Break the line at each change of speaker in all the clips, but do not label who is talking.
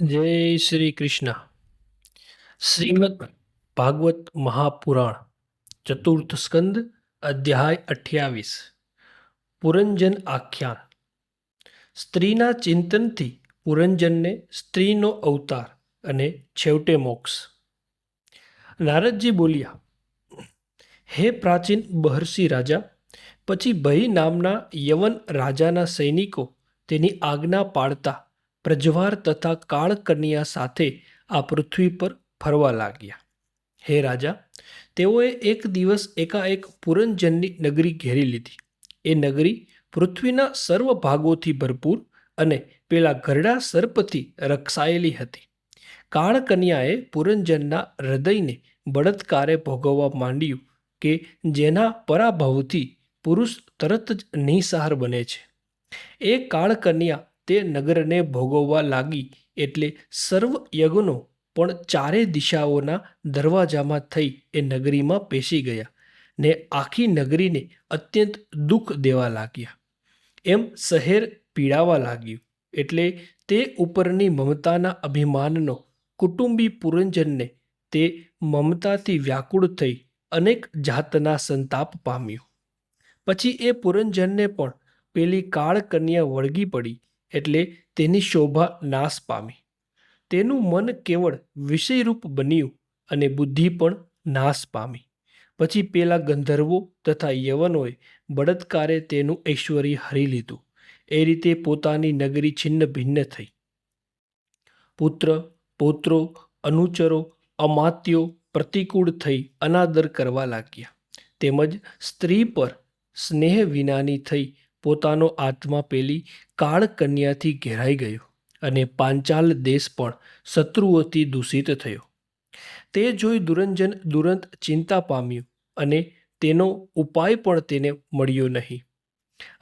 જય શ્રી કૃષ્ણ. શ્રીમદ ભાગવત મહાપુરાણ, ચતુર્થ સ્કંદ, અધ્યાય અઠ્યાવીસ. પુરંજન આખ્યાન. સ્ત્રીના ચિંતનથી પુરંજનને સ્ત્રીનો અવતાર અને છેવટે મોક્ષ. નારદજી બોલ્યા, હે પ્રાચીન બહર્ષિ રાજા, પછી ભય નામના યવન રાજાના સૈનિકો તેની આજ્ઞા પાળતા પ્રજવાર તથા કાળકન્યા સાથે આ પૃથ્વી પર ફરવા લાગ્યા. હે રાજા, તેઓએ એક દિવસ એકાએક પુરંજનની નગરી ઘેરી લીધી. એ નગરી પૃથ્વીના સર્વ ભાગોથી ભરપૂર અને પેલા ઘરડા સર્પથી રક્ષાયેલી હતી. કાળકન્યાએ પુરંજનના હૃદયને બળત્કારે ભોગવવા માંડ્યું કે જેના પરાભવથી પુરુષ તરત જ નિઃસહાર બને છે. એ કાળકન્યા તે નગરને ભોગવવા લાગી એટલે સર્વ યજ્ઞો પણ ચારે દિશાઓના દરવાજામાં થઈ એ નગરીમાં પેશી ગયા ને આખી નગરીને અત્યંત દુઃખ દેવા લાગ્યા. એમ શહેર પીડાવા લાગ્યું એટલે તે ઉપરની મમતાના અભિમાનનો કુટુંબી પુરંજનને તે મમતાથી વ્યાકુળ થઈ અનેક જાતના સંતાપ પામ્યો. પછી એ પુરંજનને પણ પેલી કાળકન્યા વળગી પડી એટલે તેની શોભા નાશ પામી. તેનું મન કેવળ વિષયરૂપ બન્યું અને બુદ્ધિ પણ નાશ પામી. પછી પેલા ગંધર્વો તથા યવનોએ બળત્કારે તેનું ઐશ્વર્ય હરી લીધું. એ રીતે પોતાની નગરી છિન્ન ભિન્ન થઈ. પુત્ર, પૌત્રો, અનુચરો, અમાત્યો પ્રતિકૂળ થઈ અનાદર કરવા લાગ્યા. તેમજ સ્ત્રી પર સ્નેહ વિનાની થઈ પોતાનો આત્મા પેલી કાળ કન્યાથી ઘેરાઈ ગયો અને પાંચાલ દેશ પણ શત્રુઓથી દૂષિત થયો. તે જોઈ દુરંજન દુરંત ચિંતા પામ્યું અને તેનો ઉપાય પણ તેને મળ્યો નહીં.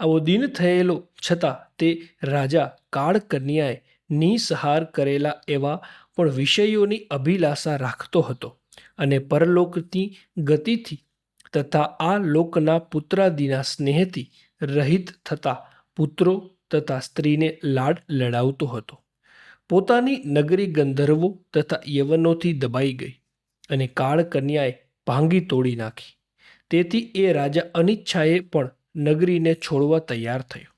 આવો દિન થયેલો છતાં તે રાજા કાળ કન્યાએ નિસહાર કરેલા એવા પણ વિષયોની અભિલાષા રાખતો હતો અને પરલોકની ગતિથી તથા આ લોકના પુત્રાદિના સ્નેહથી રહિત થતા પુત્રો તથા સ્ત્રીને લાડ લડાવતો હતો. પોતાની નગરી ગંધર્વો તથા યવનોથી દબાઈ ગઈ અને કાળ કન્યાએ ભાંગી તોડી નાખી. તેથી એ રાજા અનિચ્છાએ પણ નગરીને છોડવા તૈયાર થયો.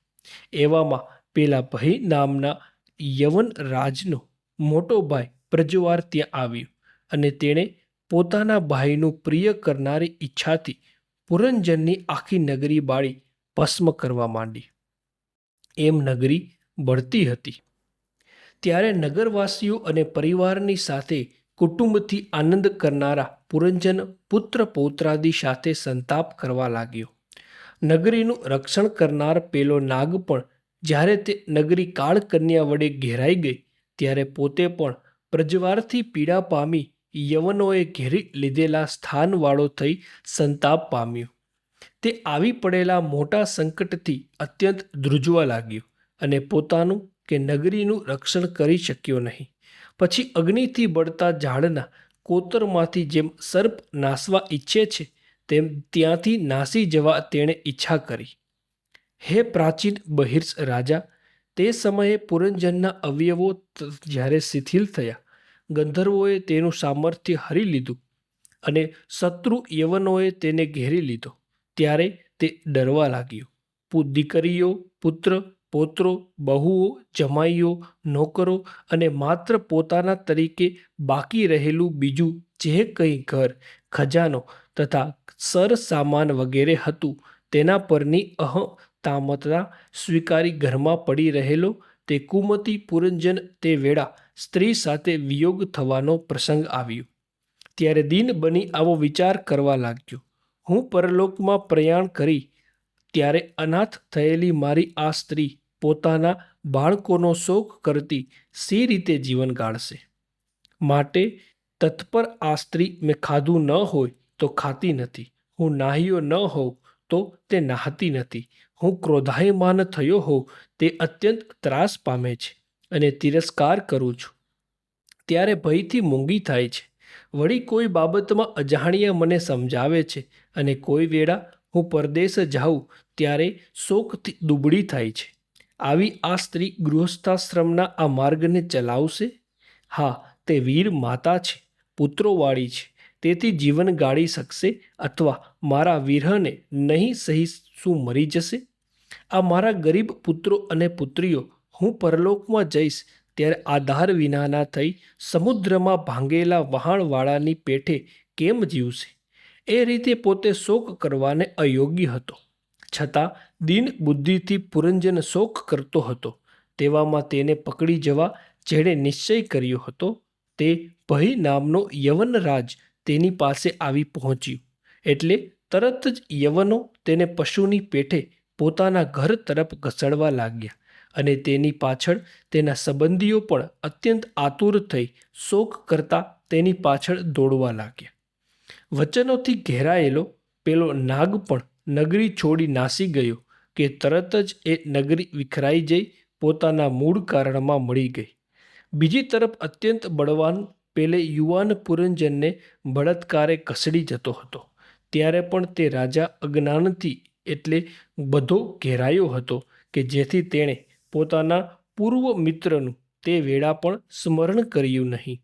એવામાં પેલા ભય નામના યવન રાજનો મોટો ભાઈ પ્રજવાર ત્યાં આવ્યો અને તેણે પોતાના ભાઈનું પ્રિય કરનારી ઈચ્છાથી પુરંજનની આખી નગરી બાળી ભસ્મ કરવા માંડી. એમ નગરી બળતી હતી. ત્યારે નગરવાસીઓ અને પરિવારની સાથે કુટુંબથી આનંદ કરનારા પુરંજન પુત્ર પૌત્રાદિ સાથે સંતાપ કરવા લાગ્યો. નગરીનું રક્ષણ કરનાર પેલો નાગ પણ જ્યારે તે નગરી કાળકન્યા વડે ઘેરાઈ ગઈ, ત્યારે પોતે પણ પ્રજવારથી પીડા પામી યવનોએ ઘેરી લીધેલા સ્થાનવાળો થઈ સંતાપ પામ્યો. તે આવી પડેલા મોટા સંકટથી અત્યંત ધ્રુજવા લાગ્યો અને પોતાનું કે નગરીનું રક્ષણ કરી શક્યો નહીં. પછી અગ્નિથી બળતા ઝાડના કોતરમાંથી જેમ સર્પ નાસવા ઈચ્છે છે, તેમ ત્યાંથી નાસી જવા તેણે ઈચ્છા કરી. હે પ્રાચીન બહિર્ષ રાજા, તે સમયે પુરંજનના અવયવો જ્યારે શિથિલ થયા, ગંધર્વોએ તેનું સામર્થ્ય હરી લીધું અને શત્રુ યવનોએ તેને ઘેરી લીધો. ત્યારે તે ડરવા લાગ્યો. દીકરીઓ, પુત્ર, પૌત્રો, બહુઓ, જમાઈઓ, નોકરો અને માત્ર પોતાના તરીકે બાકી રહેલું બીજું જે કંઈ ઘર, ખજાનો તથા સરસામાન વગેરે હતું, તેના પરની અહ તામતના સ્વીકારી ઘરમાં પડી રહેલો તે કુમતી પુરંજન તે વેળા સ્ત્રી સાથે વિયોગ થવાનો પ્રસંગ આવ્યો. ત્યારે દિન બની આવો વિચાર કરવા લાગ્યો. હું પરલોકમાં પ્રયાણ કરી ત્યારે અનાથ થયેલી મારી આ સ્ત્રી પોતાના બાળકોનો શોક કરતી સી રીતે જીવન ગાળશે? માટે તત્પર આ સ્ત્રી મેં ખાધું ન હોય તો ખાતી નથી. હું નાહ્યો ન હોઉં તો તે નાહતી નથી. હું ક્રોધાયમાન થયો હોઉં તે અત્યંત ત્રાસ પામે છે અને તિરસ્કાર કરું છું. ત્યારે ભયથી મૂંગી થાય છે. વળી કોઈ બાબતમાં અજાણ્યા મને સમજાવે છે અને કોઈ વેળા હું પરદેશ જાઉં ત્યારે શોકથી દુબળી થાય છે. આવી આ સ્ત્રી ગૃહસ્થાશ્રમના આ માર્ગને ચલાવશે? હા, તે વીર માતા છે, પુત્રોવાળી છે. તેથી જીવન ગાળી શકશે અથવા મારા વિરહને નહીં સહી શું મરી જશે? આ મારા ગરીબ પુત્રો અને પુત્રીઓ, હું પરલોકમાં જઈશ ત્યારે આધાર વિનાના થઈ સમુદ્રમાં ભાંગેલા વહાણવાળાની પેઠે કેમ જીવશે? એ રીતે પોતે શોક કરવાને અયોગ્ય હતો. છતાં, દિન બુદ્ધિથી પુરંજન શોક કરતો હતો. તેવામાં તેને પકડી જવા જેણે નિશ્ચય કર્યો હતો, તે ભય નામનો યવનરાજ તેની પાસે આવી પહોંચ્યું. એટલે તરત જ યવનો તેને પશુની પેઠે પોતાના ઘર તરફ ઘસડવા લાગ્યા અને તેની પાછળ તેના સંબંધીઓ પણ અત્યંત આતુર થઈ શોક કરતા તેની પાછળ દોડવા લાગ્યા. વચનોથી ઘેરાયેલો પેલો નાગ પણ નગરી છોડી નાસી ગયો કે તરત જ એ નગરી વિખરાઈ જઈ પોતાના મૂળ કારણમાં મળી ગઈ. બીજી તરફ અત્યંત બળવાન પેલે યુવાન પુરંજનને બળાત્કારે કસડી જતો હતો. ત્યારે પણ તે રાજા અજ્ઞાનથી એટલે બધો ઘેરાયો હતો કે જેથી તેણે પોતાના પૂર્વ મિત્રનું તે વેળા પણ સ્મરણ કર્યું નહીં.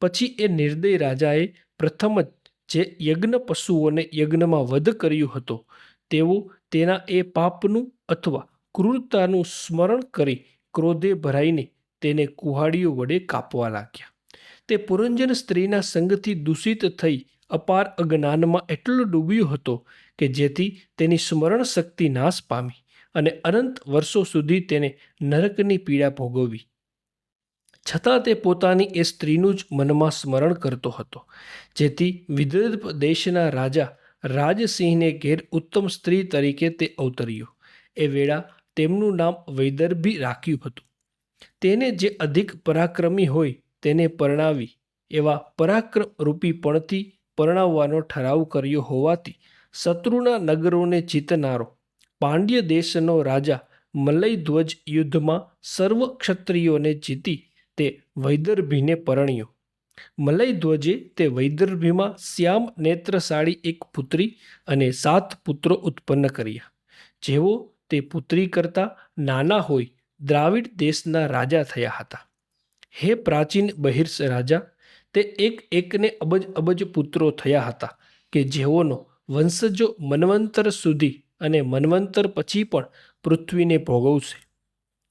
પછી એ નિર્દય રાજાએ પ્રથમ જ જે યજ્ઞ પશુઓને યજ્ઞમાં વધ કર્યું હતો, તેઓ તેના એ પાપનું અથવા ક્રૂરતાનું સ્મરણ કરી ક્રોધે ભરાઈને તેને કુહાડીઓ વડે કાપવા લાગ્યા. તે પુરંજન સ્ત્રીના સંગથી દૂષિત થઈ અપાર અજ્ઞાનમાં એટલો ડૂબ્યો હતો કે જેથી તેની સ્મરણ શક્તિ નાશ પામી અને અનંત વર્ષો સુધી તેને નરકની પીડા ભોગવી. છતાં તે પોતાની એ સ્ત્રીનું જ મનમાં સ્મરણ કરતો હતો, જેથી વિદર્ભ દેશના રાજા રાજસિંહને ઘેર ઉત્તમ સ્ત્રી તરીકે તે અવતર્યો. એ વેળા તેમનું નામ વૈદર્ભી રાખ્યું હતું. તેને જે અધિક પરાક્રમી હોય તેને પરણાવી, એવા પરાક્રમ રૂપી પણથી પરણાવવાનો ઠરાવ કર્યો હોવાથી શત્રુના નગરોને જીતનારો પાંડ્ય દેશનો રાજા મલયધ્વજ યુદ્ધમાં સર્વ ક્ષત્રિયોને જીતી તે વૈદર્ભીને પરણ્યો. મલયધ્વજે તે વૈદર્ભીમાં શ્યામ નેત્રશાળી એક પુત્રી અને સાત પુત્રો ઉત્પન્ન કર્યા. જેઓ તે પુત્રી કરતાં નાના હોય દ્રાવિડ દેશના રાજા થયા હતા. હે પ્રાચીન બહિર્ષ રાજા, તે એક એકને અબજ અબજ પુત્રો થયા હતા કે જેઓનો વંશજો મન્વંતર સુધી અને મન્વંતર પછી પણ પૃથ્વીને ભોગવશે.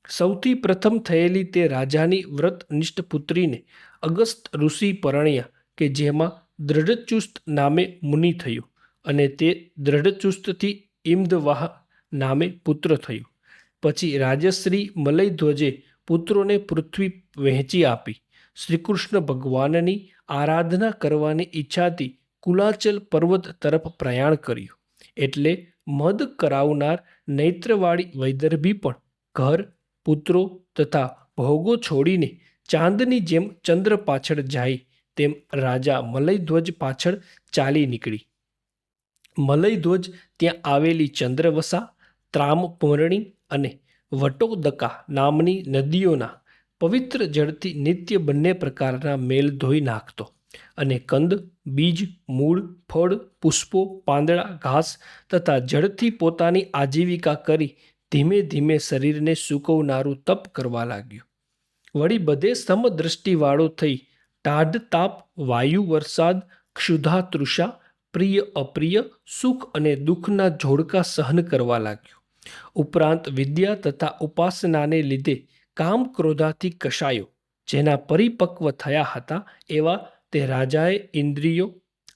સૌથી પ્રથમ થયેલી તે રાજાની વ્રતનિષ્ઠ પુત્રીને અગસ્ત ઋષિ પરણ્યા કે જેમાં દ્રઢચુસ્ત નામે મુનિ થયું અને તે દ્રઢચુસ્તથી ઇમદવાહ નામે પુત્ર થયું. પછી રાજશ્રી મલયધ્વજે પુત્રોને પૃથ્વી વહેંચી આપી. શ્રીકૃષ્ણ ભગવાનની આરાધના કરવાની ઈચ્છાથી કુલાચલ પર્વત તરફ પ્રયાણ કર્યું. એટલે મદ કરાવનાર નૈત્રવાળી વૈદર્ભી પણ ઘર પુત્રો તથા ભોગો છોડીને ચાંદની જેમ ચંદ્ર પાછળ જાય, તેમ રાજા મલયધ્વજ પાછળ ચાલી નીકળી. મલયધ્વજ ત્યાં આવેલી ચંદ્રવસા, ત્રામપર્ણી અને વટોદકા નામની નદીઓના પવિત્ર જળથી નિત્ય બંને પ્રકારના મેલ ધોઈ નાખતો અને કંદ, બીજ, મૂળ, ફળ, પુષ્પો, પાંદડા, ઘાસ તથા જળથી પોતાની આજીવિકા કરી ધીમે ધીમે શરીરને સૂકવનારું તપ કરવા લાગ્યું. વળી બધે સમદ્રષ્ટિવાળો થઈ ટાઢ તાપ, વાયુ વરસાદ, ક્ષુધા તૃષા, પ્રિય અપ્રિય, સુખ અને દુઃખના જોડકા સહન કરવા લાગ્યો. ઉપરાંત વિદ્યા તથા ઉપાસનાને લીધે કામ ક્રોધાથી કશાયો, જેના પરિપક્વ થયા હતા એવા તે રાજાએ ઇન્દ્રિયો,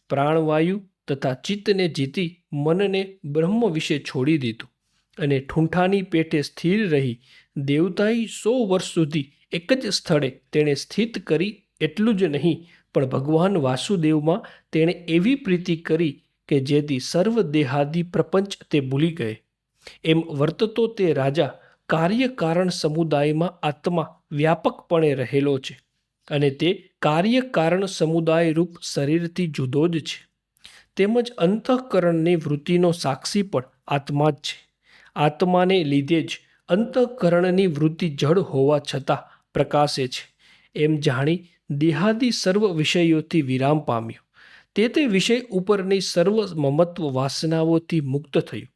પ્રાણવાયુ તથા ચિત્તને જીતી મનને બ્રહ્મ વિશે છોડી દીધું. અને ઠૂંઠાની પેટે સ્થિર રહી. દેવતાએ સો વર્ષ સુધી એક જ સ્થળે તેણે સ્થિત કરી એટલું જ નહીં, પણ ભગવાન વાસુદેવમાં તેણે એવી પ્રીતિ કરી કે જેથી સર્વ દેહાદી પ્રપંચ તે ભૂલી ગયે. એમ વર્તતો તે રાજા કાર્યકારણ સમુદાયમાં આત્મા વ્યાપકપણે રહેલો છે અને તે કાર્યકારણ સમુદાય રૂપ શરીરથી જુદો જ છે. તેમજ અંતઃકરણની વૃત્તિનો સાક્ષી પણ આત્મા જ છે. આત્માને લીધે જ અંતઃકરણની વૃત્તિ જળ હોવા છતાં પ્રકાશે છે. એમ જાણી દેહાદી સર્વ વિષયોથી વિરામ પામ્યો. તે તે વિષય ઉપરની સર્વ મમત્વ વાસનાઓથી મુક્ત થયું.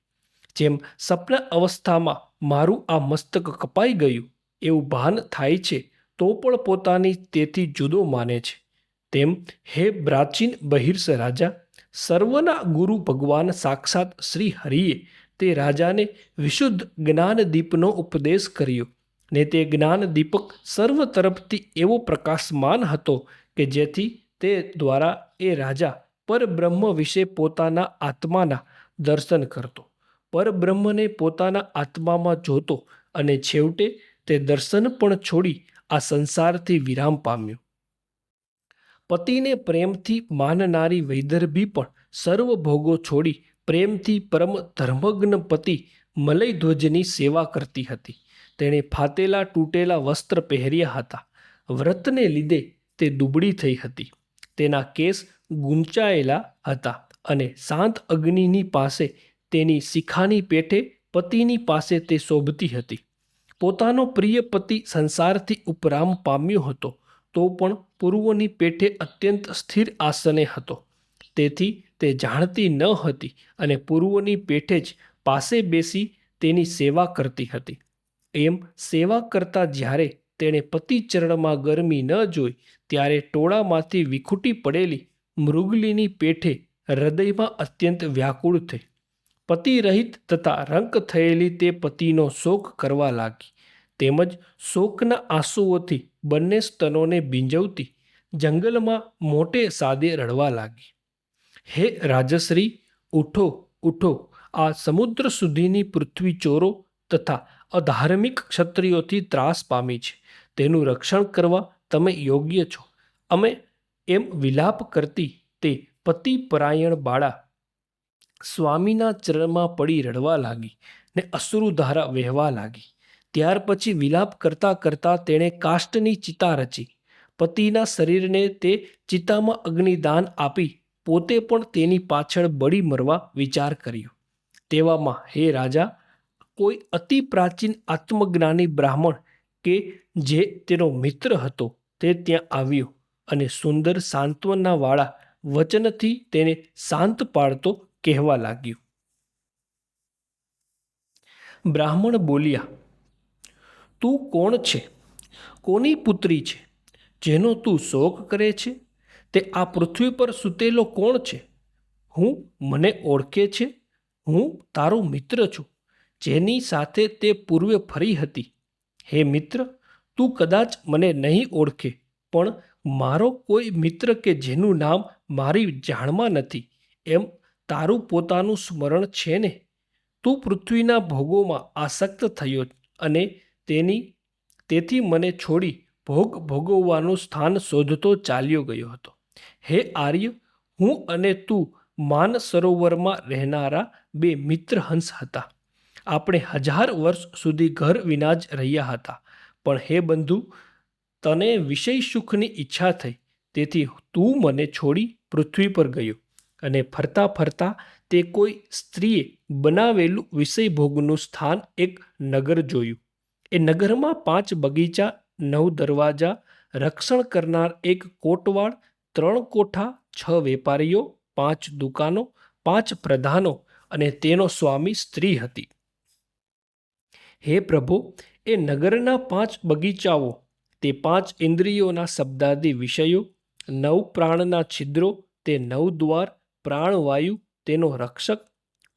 જેમ સપના અવસ્થામાં મારું આ મસ્તક કપાઈ ગયું એવું ભાન થાય છે, તો પણ પોતાની તેથી જુદો માને છે. તેમ હે પ્રાચીન બહિર્ષ રાજા, સર્વના ગુરુ ભગવાન સાક્ષાત શ્રી હરિએ તે રાજાને વિશુદ્ધ જ્ઞાનદીપનો ઉપદેશ કર્યો. ને તે જ્ઞાન દીપક સર્વ તરફથી એવો પ્રકાશમાન હતો કે જેથી તે દ્વારા એ રાજા પરબ્રહ્મ વિશે પોતાના આત્માના દર્શન કરતો. પરબ્રહ્મને પોતાના આત્મામાં જોતો અને છેવટે તે દર્શન પણ છોડી આ સંસારથી વિરામ પામ્યો. પતિને પ્રેમથી માનનારી વૈદર્ભી પણ સર્વ ભોગો છોડી પ્રેમથી પરમ ધર્મજ્ઞ પતિ મલયધ્વજની સેવા કરતી હતી. તેણે ફાટેલા તૂટેલા વસ્ત્ર પહેર્યા હતા. વ્રતને લીધે તે દુબળી થઈ હતી. તેના કેસ ગુંચાયેલા હતા અને શાંત અગ્નિની પાસે તેની શિખાની પેઠે પતિની પાસે તે શોભતી હતી. પોતાનો પ્રિય પતિ સંસારથી ઉપરામ પામ્યો હતો, તો પણ પૂર્વની પેઠે અત્યંત સ્થિર આસને હતો. તેથી તે જાણતી ન હતી અને પૂર્વની પેઠે જ પાસે બેસી તેની સેવા કરતી હતી. એમ સેવા કરતા જ્યારે તેણે પતિચરણમાં ગરમી ન જોઈ, ત્યારે ટોળામાંથી વિખૂટી પડેલી મૃગલીની પેઠે હૃદયમાં અત્યંત વ્યાકુળ થઈ. પતિ રહિત તથા રંક થયેલી તે પતિનો શોક કરવા લાગી. તેમજ શોકના આંસુઓથી બંને સ્તનોને ભીંજવતી જંગલમાં મોટે સાદે રડવા લાગી. હે રાજશ્રી, ઉઠો ઉઠો. આ સમુદ્ર સુધીની પૃથ્વી ચોરો તથા અધાર્મિક ક્ષત્રિયોથી ત્રાસ પામી છે. તેનું રક્ષણ કરવા તમે યોગ્ય છો. અમે એમ વિલાપ કરતી તે પતિ પરાયણ બાળા સ્વામીના ચરણમાં પડી રડવા લાગી ને અશ્રુધારા વહેવા લાગી. ત્યાર પછી વિલાપ કરતાં કરતાં તેણે કાષ્ટની ચિતા રચી. પતિના શરીરને તે ચિતામાં અગ્નિદાન આપી પોતે પણ તેની પાછળ બળી મરવા વિચાર કર્યો. તેવામાં, હે રાજા, કોઈ અતિ પ્રાચીન આત્મજ્ઞાની બ્રાહ્મણ કે જે તેનો મિત્ર હતો, તે ત્યાં આવ્યો અને સુંદર સાંત્વનાવાળા વચનથી તેને શાંત પાડતો કહેવા લાગ્યો. બ્રાહ્મણ બોલ્યા, તું કોણ છે? કોની પુત્રી છે? જેનો તું શોક કરે છે? તે આ પૃથ્વી પર સૂતેલો કોણ છે? હું મને ઓળખે છે, હું તારો મિત્ર છું, જેની સાથે તે પૂર્વે ફરી હતી. હે મિત્ર, તું કદાચ મને નહીં ઓળખે, પણ મારો કોઈ મિત્ર કે જેનું નામ મારી જાણમાં નથી, એમ તારું પોતાનું સ્મરણ છે ને? તું પૃથ્વીના ભોગોમાં આસક્ત થયો અને તેની, તેથી મને છોડી ભોગ ભોગવવાનું સ્થાન શોધતો ચાલ્યો ગયો હતો. હે આર્ય, હું અને તું માન સરોવરમાં રહેનારા બે મિત્ર હંસ હતા. આપણે હજાર વર્ષ સુધી ઘર વિના જ રહ્યા હતા. પણ હે બંધુ, તને વિષય સુખની ઈચ્છા થઈ, તેથી તું મને છોડી પૃથ્વી પર ગયો અને ફરતા ફરતા તે કોઈ સ્ત્રીએ બનાવેલું વિષય ભોગનું સ્થાન એક નગર જોયું. એ નગરમાં પાંચ બગીચા, નવ દરવાજા, રક્ષણ કરનાર એક કોટવાળ ત્રણ કોઠા, છ વેપારીઓ, પાંચ દુકાનો, પાંચ પ્રધાનો અને તેનો સ્વામી સ્ત્રી હતી. હે પ્રભુ, એ નગરના પાંચ બગીચાઓ, તે પાંચ ઇન્દ્રિયોના શબ્દાદી વિષયો, નવ પ્રાણના છિદ્રો, તે નવ દ્વાર, પ્રાણવાયુ, તેનો રક્ષક,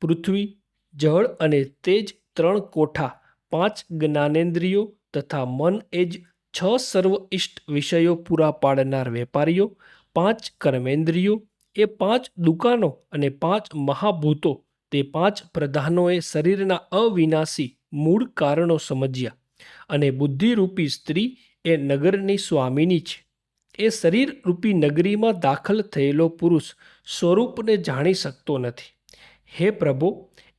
પૃથ્વી, જળ અને તેજ ત્રણ કોઠા, પાંચ જ્ઞાનેન્દ્રિયો તથા મન એ જ છ સર્વ ઇષ્ટ વિષયો પૂરા પાડનાર વેપારીઓ પાંચ કર્મેન્દ્રિયો, એ પાંચ દુકાનો અને પાંચ મહાભૂતો, તે પાંચ પ્રધાનોએ શરીરના અવિનાશી મૂળ કારણો સમજ્યા અને બુદ્ધિરૂપી સ્ત્રી એ નગરની સ્વામીની છે. એ શરીર રૂપી નગરીમાં દાખલ થયેલો પુરુષ સ્વરૂપને જાણી શકતો નથી. હે પ્રભો,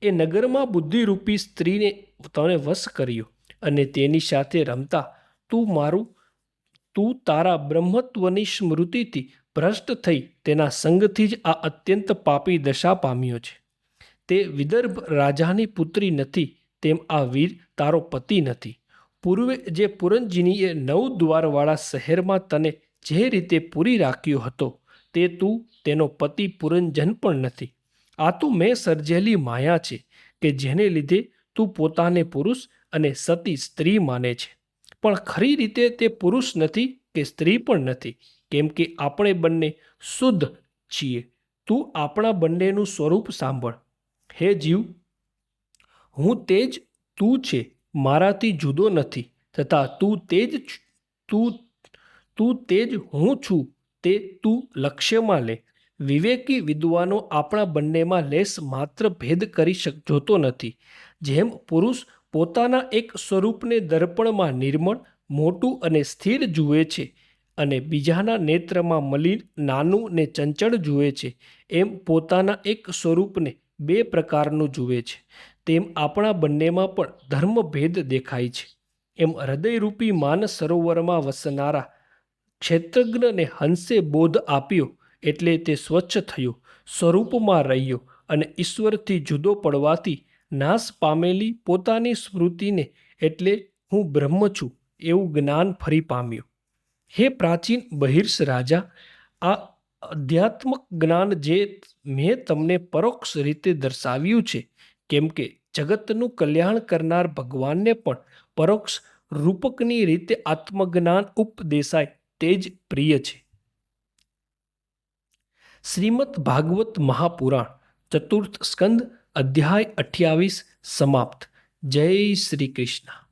એ નગરમાં બુદ્ધિરૂપી સ્ત્રીને તને વશ કર્યો અને તેની સાથે રમતા તું મારું, તું તારા બ્રહ્મત્વની સ્મૃતિથી ભ્રષ્ટ થઈ તેના સંગથી જ આ અત્યંત પાપી દશા પામ્યો છે. તે વિદર્ભ રાજાની પુત્રી નથી, તેમ આ વીર તારો પતિ નથી. પૂર્વે જે પુરંજીનીએ નવ દ્વારવાળા શહેરમાં તને જે રીતે પૂરી રાખ્યો હતો, તે તું તેનો પતિ પુરંજન પણ નથી. આ તો મેં સર્જેલી માયા છે, કે જેને લીધે તું પોતાને પુરુષ અને સતી સ્ત્રી માને છે. પણ ખરી રીતે તે પુરુષ નથી, કે સ્ત્રી પણ નથી? કેમ કે આપણે બંને શુદ્ધ છીએ. તું આપણા બંનેનું સ્વરૂપ સાંભળ. હે જીવ, હું તે જ તું છે, મારાથી જુદો નથી, તથા તું તે જ તું તું તે જ હું છું, તે તું લક્ષ્યમાં લે. વિવેકી વિદ્વાનો આપણા બંનેમાં લેસ માત્ર ભેદ કરી શક, જોતો નથી. જેમ પુરુષ પોતાના એક સ્વરૂપને દર્પણમાં નિર્મળ, મોટું અને સ્થિર જુએ છે અને બીજાના નેત્રમાં મલિન, નાનું ને ચંચળ જુએ છે. એમ પોતાના એક સ્વરૂપને બે પ્રકારનું જુએ છે. તેમ આપણા બંનેમાં પણ ધર્મભેદ દેખાય છે. એમ હૃદયરૂપી માન સરોવરમાં વસનારા ક્ષેત્રજ્ઞને હંસે બોધ આપ્યો એટલે તે સ્વચ્છ થયો, સ્વરૂપમાં રહ્યો અને ઈશ્વરથી જુદો પડવાથી નાશ પામેલી પોતાની સ્મૃતિને એટલે હું બ્રહ્મ છું એવું જ્ઞાન ફરી પામ્યો. હે પ્રાચીન બહિર્ષ રાજા, આ અધ્યાત્મક જ્ઞાન જે મેં તમને પરોક્ષ રીતે દર્શાવ્યું છે, કેમ કે જગતનું કલ્યાણ કરનાર ભગવાનને પણ પરોક્ષ રૂપકની રીતે આત્મજ્ઞાન ઉપદેશાય તે જ પ્રિય છે. શ્રીમદ ભાગવત મહાપુરાણ, ચતુર્થ સ્કંદ, અધ્યાય અઠ્યાવીસ સમાપ્ત. જય શ્રી કૃષ્ણ.